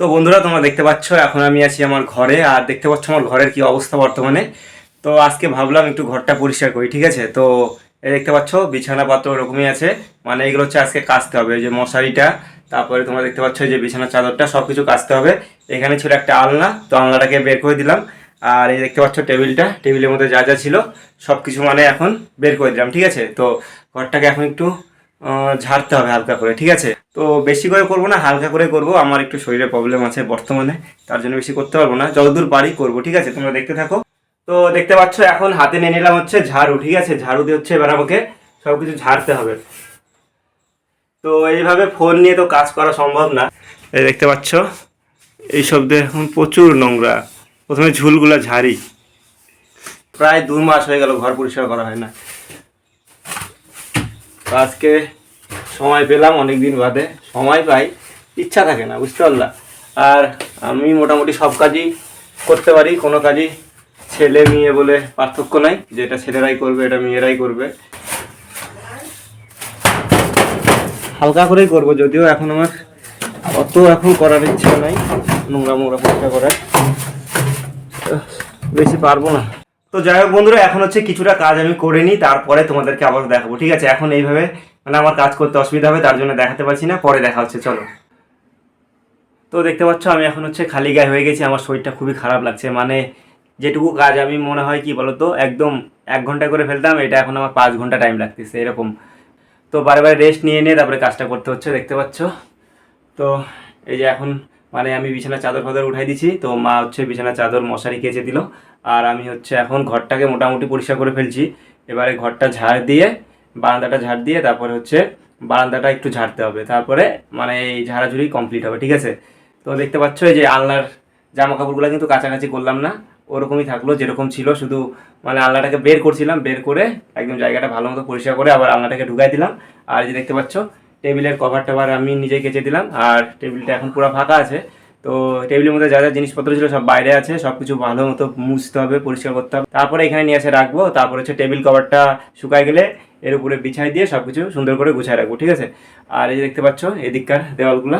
তো বন্ধুরা, তোমরা দেখতে পাচ্ছ, এখন আমি আছি আমার ঘরে, আর দেখতে পাচ্ছ আমার ঘরের কি অবস্থা বর্তমানে। তো আজকে ভাবলাম একটু ঘরটা পরিষ্কার করি, ঠিক আছে? তো এই দেখতে পাচ্ছ, বিছানাপত্র ওরকমই আছে। মানে এগুলো হচ্ছে আজকে কাচতে হবে যে মশারিটা, তারপরে তোমরা দেখতে পাচ্ছ যে বিছানার চাদরটা সব কিছু কাচতে হবে। এখানে ছিল একটা আলনা, তো আলনাটাকে বের করে দিলাম। আর এই দেখতে পাচ্ছ, টেবিলটা, টেবিলের মধ্যে যা যা ছিল সব কিছু মানে এখন বের করে দিলাম, ঠিক আছে? তো ঘরটাকে এখন একটু ঝাড়তে হবে হালকা করে, ঠিক আছে? তো বেশি করে করব না, হালকা করে করব। আমার একটু শরীরে প্রবলেম আছে বর্তমানে, তার জন্য বেশি করতে পারব না। যতদূর পারি করব, ঠিক আছে? তোমরা দেখতে থাকো। তো দেখতে পাচ্ছ, এখন হাতে নিয়ে নিলাম হচ্ছে ঝাড়ু, ঠিক আছে? ঝাড়ু দিয়ে হচ্ছে এবার আমাকে সব কিছু ঝাড়তে হবে। তো এইভাবে ফোন নিয়ে তো কাজ করা সম্ভব না। এই দেখতে পাচ্ছ, এই দিয়ে এখন প্রচুর নোংরা। প্রথমে ঝুলগুলা ঝাড়ি। প্রায় দু মাস হয়ে গেল, ঘর পরিষ্কার করা হয় না। তো আজকে সময় পেলাম অনেক দিন বাদে। সময় পাই, ইচ্ছা থাকে না, বুঝতে পারলা? আর আমি মোটামুটি সব কাজই করতে পারি, কোনো কাজই ছেলে মেয়ে বলে পার্থক্য নাই, যে এটা ছেলেরাই করবে, এটা মেয়েরাই করবে। হালকা করেই করব, যদিও এখন আমার অত এখন করার ইচ্ছা নাই, নোংরা মোংরা পরিষ্কার করার। বেশি পারব না। তো যাই হোক বন্ধুরা, এখন হচ্ছে কিছুটা কাজ আমি করে নিই, তারপরে তোমাদেরকে আবার দেখাবো, ঠিক আছে? এখন এইভাবে মানে আমার কাজ করতে অসুবিধা হবে, তার জন্য দেখাতে পারছি না, পরে দেখা হচ্ছে, চলো। তো দেখতে পাচ্ছ, আমি এখন হচ্ছে খালি গায়ে হয়ে গেছি, আমার শরীরটা খুবই খারাপ লাগছে মানে যেটুকু কাজ আমি মনে হয়, কি বলতো, একদম এক ঘণ্টা করে ফেলতাম, এটা এখন আমার পাঁচ ঘণ্টা টাইম লাগতেছে, এরকম। তো বারে বারে রেস্ট নিয়ে নিয়ে তারপরে কাজটা করতে হচ্ছে, দেখতে পাচ্ছ? তো এই যে এখন মানে আমি বিছানা চাদর ফাদর উঠাই দিছি, তো মা হচ্ছে বিছানা চাদর মশারি কেচে দিল। আর আমি হচ্ছে এখন ঘরটাকে মোটামুটি পরিষ্কার করে ফেলছি। এবারে ঘরটা ঝাড় দিয়ে, বারান্দাটা ঝাড় দিয়ে তারপরে হচ্ছে বারান্দাটা একটু ঝাড়তে হবে। তারপরে মানে এই ঝাড়াঝুড়ি কমপ্লিট হবে, ঠিক আছে? তো দেখতে পাচ্ছ এই যে আলনার জামা কাপড়গুলো কিন্তু কাছাকাছি করলাম না। ওরকমই থাকল, যেরকম ছিল। শুধু মানে আলনাটাকে বের করছিলাম, বের করে একদম জায়গাটা ভালো মতো পরিষ্কার করে আবার আলনাটাকে ঢুকাই দিলাম। আর যে দেখতে পাচ্ছ টেবিলের কভার টভার আমি নিজেই কেচে দিলাম, আর টেবিলটা এখন পুরো ফাঁকা আছে। তো টেবিলের মধ্যে যা যা জিনিসপত্র ছিল সব বাইরে আছে সব কিছু ভালো মতো মুছতে হবে, পরিষ্কার করতে হবে। তারপরে এখানে নিয়ে এসে রাখব, তারপরে হচ্ছে টেবিল কভারটা শুকায় গেলে এর উপরে বিছাই দিয়ে সব কিছু সুন্দর করে গুছায় রাখব, ঠিক আছে? আর এই যে দেখতে পাচ্ছ, এদিককার দেওয়ালগুলো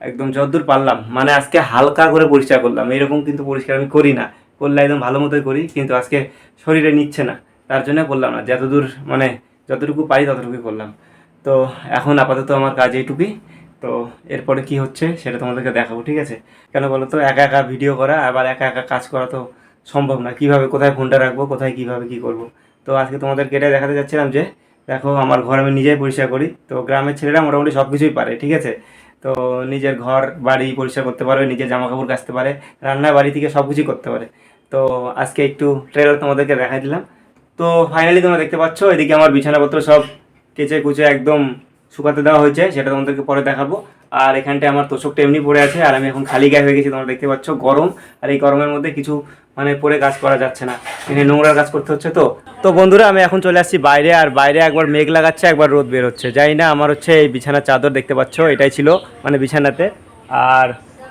একদম যতদূর পারলাম মানে আজকে হালকা করে পরিষ্কার করলাম, এরকম কিন্তু পরিষ্কার আমি করি না। করলে একদম ভালো মতোই করি, কিন্তু আজকে শরীরে নিচ্ছে না, তার জন্য করলাম না, যতদূর মানে যতটুকু পারি ততটুকুই করলাম। তো এখন আপাতত আমার কাজ এইটুকুই। তো এরপরে কি হচ্ছে সেটা তোমাদেরকে দেখাবো, ঠিক আছে? কেন বলো তো, একা একা ভিডিও করা, আবার একা একা কাজ করা তো সম্ভব না। কীভাবে, কোথায় ফোনটা রাখব, কোথায় কীভাবে কি করব? তো আজকে তোমাদেরকে এটাই দেখাতে যাচ্ছিলাম যে, দেখো, আমার ঘর আমি নিজেই পরিষ্কার করি। তো গ্রামের ছেলেরা মোটামুটি সব কিছুই পারে, ঠিক আছে? তো নিজের ঘর, বাড়ি পরিষ্কার করতে পারবে, নিজের জামা কাপড় কাচতে পারে, রান্না বাড়ি থেকে সব কিছুই করতে পারে। তো আজকে একটু ট্রেলার তোমাদেরকে দেখাই দিলাম। তো ফাইনালি তোমরা দেখতে পাচ্ছ, এদিকে আমার বিছানাপত্র সব কেচে কুচে একদম শুকাতে দেওয়া হয়েছে, সেটা তোমাদেরকে পরে দেখাবো। আর এখানটায় আমার তোষকটা এমনি পড়ে আছে, আর আমি এখন খালি গায়ে হয়ে গেছি, তোমরা দেখতে পাচ্ছ গরম। আর এই গরমের মধ্যে কিছু মানে পরে কাজ করা যাচ্ছে না, এখানে নোংরা কাজ করতে হচ্ছে তো। তো বন্ধুরা, আমি এখন চলে আসছি বাইরে, আর বাইরে একবার মেঘ লাগাচ্ছে, একবার রোদ বের হচ্ছে যাই না, আমার হচ্ছে এই বিছানার চাদর দেখতে পাচ্ছ, এটাই ছিল মানে বিছানাতে। আর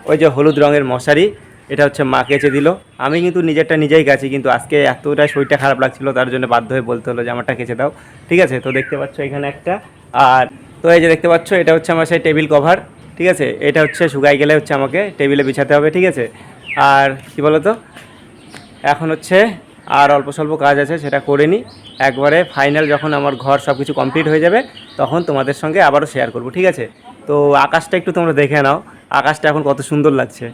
ওই যে হলুদ রঙের মশারি এটা হচ্ছে মা কেচে দিল। আমি কিন্তু নিজেরটা নিজেই গেছি, কিন্তু আজকে এতটা শরীরটা খারাপ লাগছিল, তার জন্য বাধ্য হয়ে বলতে হলো যে আমারটা কেচে দাও। ঠিক আছে, তো দেখতে পাচ্ছ এখানে একটা। আর তো এই যে দেখতে পাচ্ছ, এটা হচ্ছে আমার সেই টেবিল কভার। ঠিক আছে, এটা হচ্ছে শুকাই গেলে হচ্ছে আমাকে টেবিলে বিছাতে হবে, ঠিক আছে। আর কি বলো তো এখন হচ্ছে আর অল্প স্বল্প কাজ আছে, সেটা করে নিই একবারে ফাইনাল যখন আমার ঘর সব কিছু কমপ্লিট হয়ে যাবে, তখন তোমাদের সঙ্গে আবারও শেয়ার করব, ঠিক আছে? তো আকাশটা একটু তোমরা দেখে নাও। আকাশটা এখন কত সুন্দর লাগছে।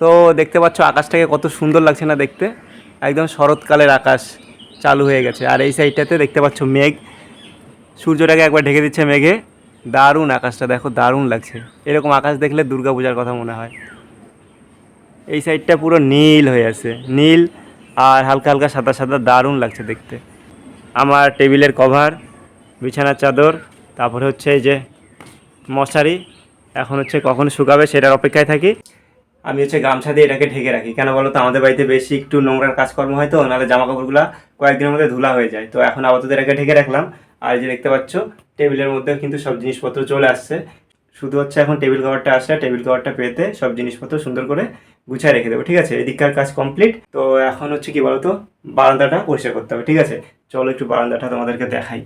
তো দেখতে পাচ্ছ আকাশটাকে কত সুন্দর লাগছে না দেখতে। একদম শরৎকালের আকাশ চালু হয়ে গেছে। আর এই সাইডটাতে দেখতে পাচ্ছ মেঘ। সূর্যটাকে একবার ঢেকে দিচ্ছে মেঘে। দারুণ আকাশটা, দেখো দারুণ লাগছে। এরকম আকাশ দেখলে দুর্গা পূজার কথা মনে হয়। এই সাইডটা পুরো নীল হয়ে আছে। নীল আর হালকা হালকা সাদা সাদা দারুণ লাগছে দেখতে। আমার টেবিলের কভার, বিছানার চাদর, তারপরে হচ্ছে এই যে মশারি। এখন হচ্ছে কখন শুকাবে সেটার অপেক্ষায় থাকি। আমি হচ্ছে গামছা দিয়ে এটাকে ঢেকে রাখি। কেন বলো তো আমাদের বাড়িতে বেশি একটু নোংরার কাজকর্ম হয় তো, নাহলে জামা কাপড়গুলো কয়েকদিনের মধ্যে ধুলা হয়ে যায়। তো এখন আপাতত এটাকে ঢেকে রাখলাম। আর যে দেখতে পাচ্ছ, টেবিলের মধ্যে কিন্তু সব জিনিসপত্র চলে আসছে। শুধু হচ্ছে এখন টেবিল কভারটা আসলে টেবিল কভারটা পেতে সব জিনিসপত্র সুন্দর করে গুছিয়ে রেখে দেবো, ঠিক আছে? এদিককার কাজ কমপ্লিট। তো এখন হচ্ছে কি বলতো? বারান্দাটা পরিষ্কার করতে হবে, ঠিক আছে? চলো একটু বারান্দাটা তোমাদেরকে দেখাই।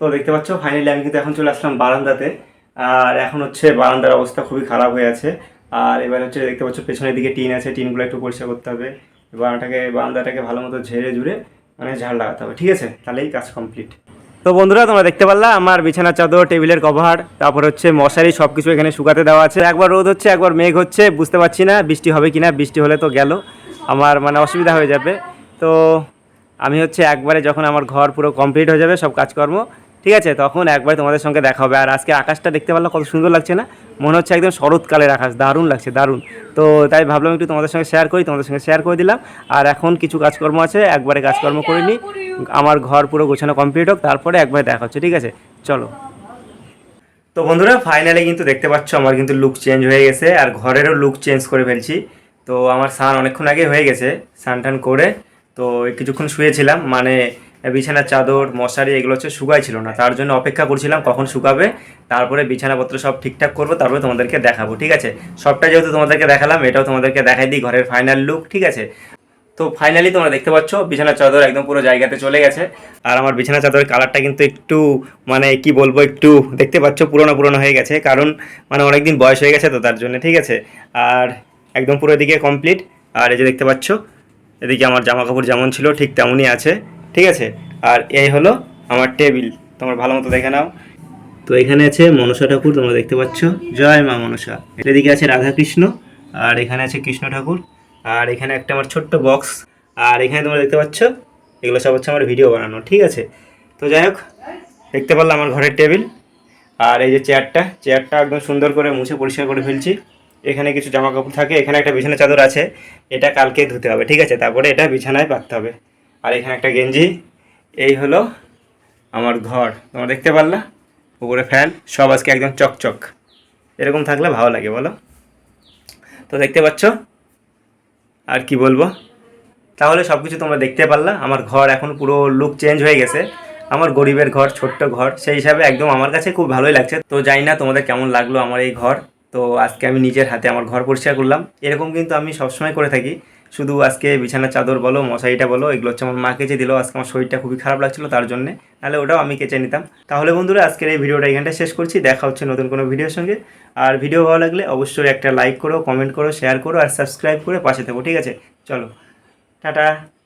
তো দেখতে পাচ্ছ ফাইনালি আমি কিন্তু এখন চলে আসলাম বারান্দাতে। আর এখন হচ্ছে বারান্দার অবস্থা খুবই খারাপ হয়ে আছে। আর এবার হচ্ছে দেখতে পাচ্ছ পেছনের দিকে টিন আছে, টিনগুলো একটু পরিষ্কার করতে হবে। বারান্দাটাকে বারান্দাটাকে ভালো মতো ঝেড়ে ঝুড়ে মানে ঝাড় লাগাতে হবে, ঠিক আছে? তাহলেই কাজ কমপ্লিট তো বন্ধুরা, তোমরা দেখতে পারলা, আমার বিছানার চাদর, টেবিলের কভার, তারপর হচ্ছে মশারি সব কিছু এখানে শুকাতে দেওয়া আছে। একবার রোদ হচ্ছে, একবার মেঘ হচ্ছে, বুঝতে পারছি না বৃষ্টি হবে কি না বৃষ্টি হলে তো গেল, আমার মানে অসুবিধা হয়ে যাবে। তো আমি হচ্ছে একবারে যখন আমার ঘর পুরো কমপ্লিট হয়ে যাবে, সব কাজকর্ম ঠিক আছে, তখন একবার তোমাদের সঙ্গে দেখা হবে। আর আজকে আকাশটা দেখতে পারলে কত সুন্দর লাগছে না? মনে হচ্ছে একদম শরৎকালের আকাশ, দারুণ লাগছে, দারুণ। তো তাই ভাবলাম একটু তোমাদের সঙ্গে শেয়ার করি, তোমাদের সঙ্গে শেয়ার করে দিলাম। আর এখন কিছু কাজকর্ম আছে, একবারে কাজকর্ম করে নিই। আমার ঘর পুরো গোছানো কমপ্লিট হোক, তারপরে একবারে দেখা হচ্ছে, ঠিক আছে? চলো। তো বন্ধুরা ফাইনালি কিন্তু দেখতে পাচ্ছ, আমার কিন্তু লুক চেঞ্জ হয়ে গেছে, আর ঘরেরও লুক চেঞ্জ করে ফেলছি। তো আমার স্নান অনেকক্ষণ আগে হয়ে গেছে স্নান টান করে। তো কিছুক্ষণ শুয়েছিলাম মানে বিছানার চাদর, মশারি, এগুলো হচ্ছে শুকাই ছিল না। তার জন্য অপেক্ষা করছিলাম কখন শুকাবে, তারপরে বিছানাপত্র সব ঠিকঠাক করব, তারপরে তোমাদেরকে দেখাবো, ঠিক আছে? সবটা যেহেতু তোমাদেরকে দেখালাম, এটাও তোমাদেরকে দেখাই দিই, ঘরের ফাইনাল লুক ঠিক আছে? তো ফাইনালি তোমরা দেখতে পাচ্ছ, বিছানার চাদর একদম পুরো জায়গাতে চলে গেছে। আর আমার বিছানা চাদরের কালারটা কিন্তু একটু মানে কি বলব, একটু দেখতে পাচ্ছ, পুরোনো পুরোনো হয়ে গেছে, কারণ মানে অনেকদিন বয়স হয়ে গেছে তো তার জন্য, ঠিক আছে? আর একদম পুরো এদিকে কমপ্লিট আর এই যে দেখতে পাচ্ছ, এদিকে আমার জামা কাপড় যেমন ছিল, ঠিক তেমনই আছে। ঠিক আছে? আর এই হলো আমার টেবিল। তোমার ভালো মতো দেখে নাও। তো এখানে আছে মনসা ঠাকুর, তোমরা দেখতে পাচ্ছ। জয় মা মনসা। এদিকে আছে রাধাকৃষ্ণ, আর এখানে আছে কৃষ্ণ ঠাকুর। আর এখানে একটা আমার ছোট্ট বক্স। আর এখানে তোমরা দেখতে পাচ্ছ, এগুলো সব হচ্ছে আমার ভিডিও বানানো, ঠিক আছে? তো যাই হোক, দেখতে পারলাম আমার ঘরের টেবিল। আর এই যে চেয়ারটা চেয়ারটা একদম সুন্দর করে মুছে পরিষ্কার করে ফেলছি। এখানে কিছু জামা কাপড় থাকে, এখানে একটা বিছানা চাদর আছে। এটা কালকে ধুতে হবে, ঠিক আছে? তারপরে এটা বিছানায় পাততে হবে। আর এখানে একটা গেঞ্জি। এই হলো আমার ঘর। তোমরা দেখতে পারলা? উপরে ফ্যান, সব আজকে একদম চকচক। এরকম থাকলে ভালো লাগে, বলো? তো দেখতে পাচ্ছ? আর কি বলব? তাহলে সব কিছু তোমরা দেখতে পারলা। আমার ঘর এখন পুরো লুক চেঞ্জ হয়ে গেছে। আমার গরিবের ঘর, ছোট্ট ঘর, সেই হিসাবে একদম আমার কাছে খুব ভালোই লাগছে। তো জানি না তোমাদের কেমন লাগল আমার এই ঘর। তো আজকে আমি নিজের হাতে আমার ঘর পরিষ্কার করলাম। এরকম কিন্তু আমি সবসময় করে থাকি। শুধু আজকে বিছানার চাদর বলো, মশারিটা বলো, এগুলো হচ্ছে আমার মা কেচে দিল। আজকে আমার শরীরটা খুবই খারাপ লাগছিল, তার জন্যে। নাহলে ওটাও আমি কেচে নিতাম। তাহলে বন্ধুরা, আজকের এই ভিডিওটা এখানটা শেষ করছি। দেখা হচ্ছে নতুন কোনো ভিডিওর সঙ্গে। আর ভিডিও ভালো লাগলে অবশ্যই একটা লাইক করো, কমেন্ট করো, শেয়ার করো, আর সাবস্ক্রাইব করে পাশে থাকো, ঠিক আছে? চলো, টাটা।